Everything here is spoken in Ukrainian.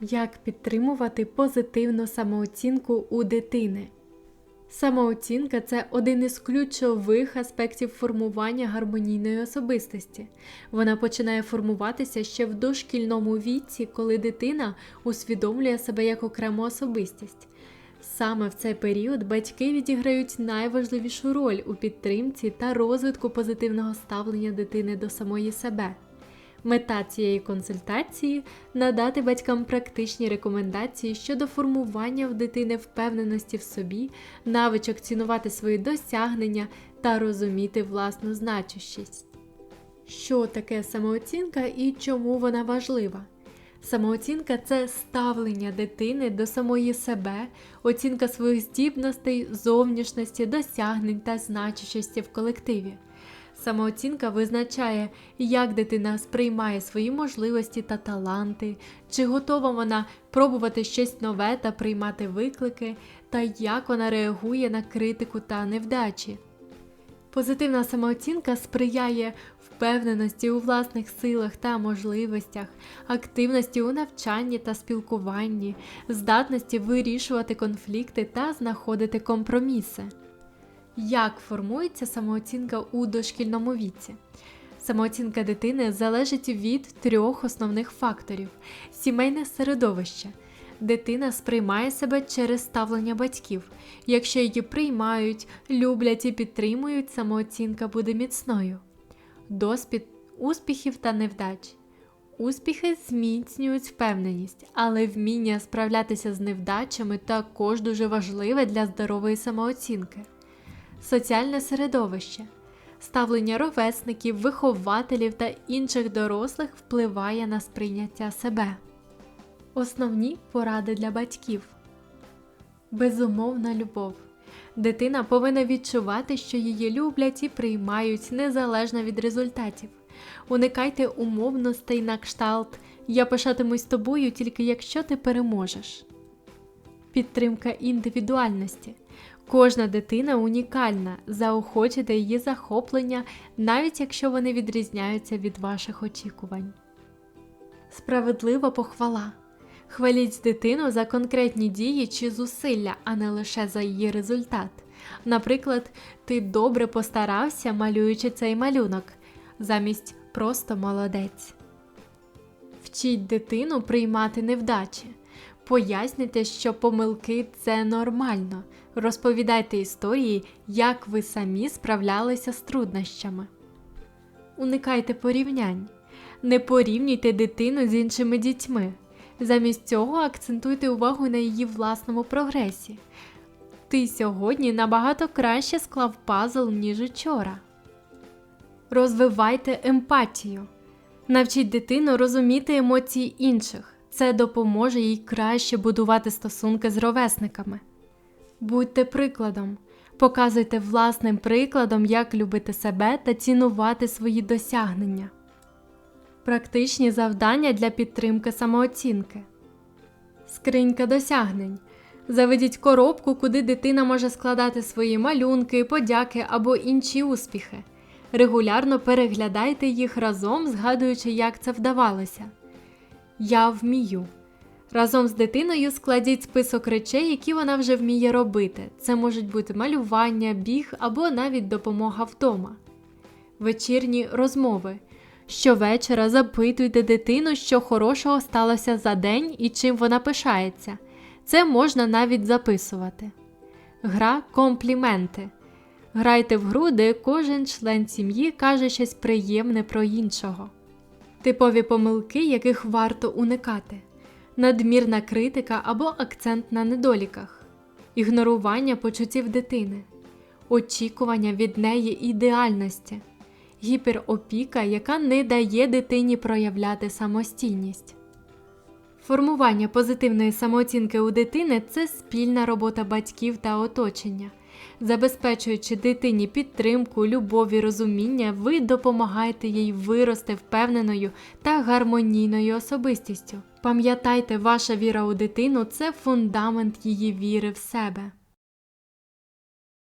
Як підтримувати позитивну самооцінку у дитини? Самооцінка це один із ключових аспектів формування гармонійної особистості. Вона починає формуватися ще в дошкільному віці, коли дитина усвідомлює себе як окрему особистість. Саме в цей період батьки відіграють найважливішу роль у підтримці та розвитку позитивного ставлення дитини до самої себе. Мета цієї консультації надати батькам практичні рекомендації щодо формування в дитини впевненості в собі, навичок цінувати свої досягнення та розуміти власну значущість. Що таке самооцінка і чому вона важлива? Самооцінка це ставлення дитини до самої себе, оцінка своїх здібностей, зовнішності, досягнень та значущості в колективі. Самооцінка визначає, як дитина сприймає свої можливості та таланти, чи готова вона пробувати щось нове та приймати виклики, та як вона реагує на критику та невдачі. Позитивна самооцінка сприяє впевненості у власних силах та можливостях, активності у навчанні та спілкуванні, здатності вирішувати конфлікти та знаходити компроміси. Як формується самооцінка у дошкільному віці? Самооцінка дитини залежить від трьох основних факторів: сімейне середовище. Дитина сприймає себе через ставлення батьків. Якщо її приймають, люблять і підтримують, самооцінка буде міцною. Досвід успіхів та невдач. Успіхи зміцнюють впевненість, але вміння справлятися з невдачами також дуже важливе для здорової самооцінки. Соціальне середовище. Ставлення ровесників, вихователів та інших дорослих впливає на сприйняття себе. Основні поради для батьків. Безумовна любов. Дитина повинна відчувати, що її люблять і приймають незалежно від результатів. Уникайте умовностей на кшталт Я пишатимусь тобою тільки якщо ти переможеш. Підтримка індивідуальності. Кожна дитина унікальна, заохочуйте її захоплення, навіть якщо вони відрізняються від ваших очікувань. Справедлива похвала. Хваліть дитину за конкретні дії чи зусилля, а не лише за її результат. Наприклад, ти добре постарався, малюючи цей малюнок, замість просто молодець. Вчіть дитину приймати невдачі. Пояснюйте, що помилки це нормально. Розповідайте історії, як ви самі справлялися з труднощами. Уникайте порівнянь. Не порівнюйте дитину з іншими дітьми. Замість цього акцентуйте увагу на її власному прогресі. Ти сьогодні набагато краще склав пазл, ніж учора. Розвивайте емпатію. Навчіть дитину розуміти емоції інших. Це допоможе їй краще будувати стосунки з ровесниками. Будьте прикладом. Показуйте власним прикладом, як любити себе та цінувати свої досягнення. Практичні завдання для підтримки самооцінки. Скринька досягнень. Заведіть коробку, куди дитина може складати свої малюнки, подяки або інші успіхи. Регулярно переглядайте їх разом, згадуючи, як це вдавалося. Я вмію. Разом з дитиною складіть список речей, які вона вже вміє робити. Це можуть бути малювання, біг або навіть допомога вдома. Вечірні розмови. Щовечора запитуйте дитину, що хорошого сталося за день і чим вона пишається. Це можна навіть записувати. Гра компліменти. Грайте в гру, де кожен член сім'ї каже щось приємне про іншого. Типові помилки, яких варто уникати надмірна критика або акцент на недоліках, ігнорування почуттів дитини, очікування від неї ідеальності, гіперопіка, яка не дає дитині проявляти самостійність. Формування позитивної самооцінки у дитини це спільна робота батьків та оточення. Забезпечуючи дитині підтримку, любов і розуміння, ви допомагаєте їй вирости впевненою та гармонійною особистістю. Пам'ятайте, ваша віра у дитину це фундамент її віри в себе.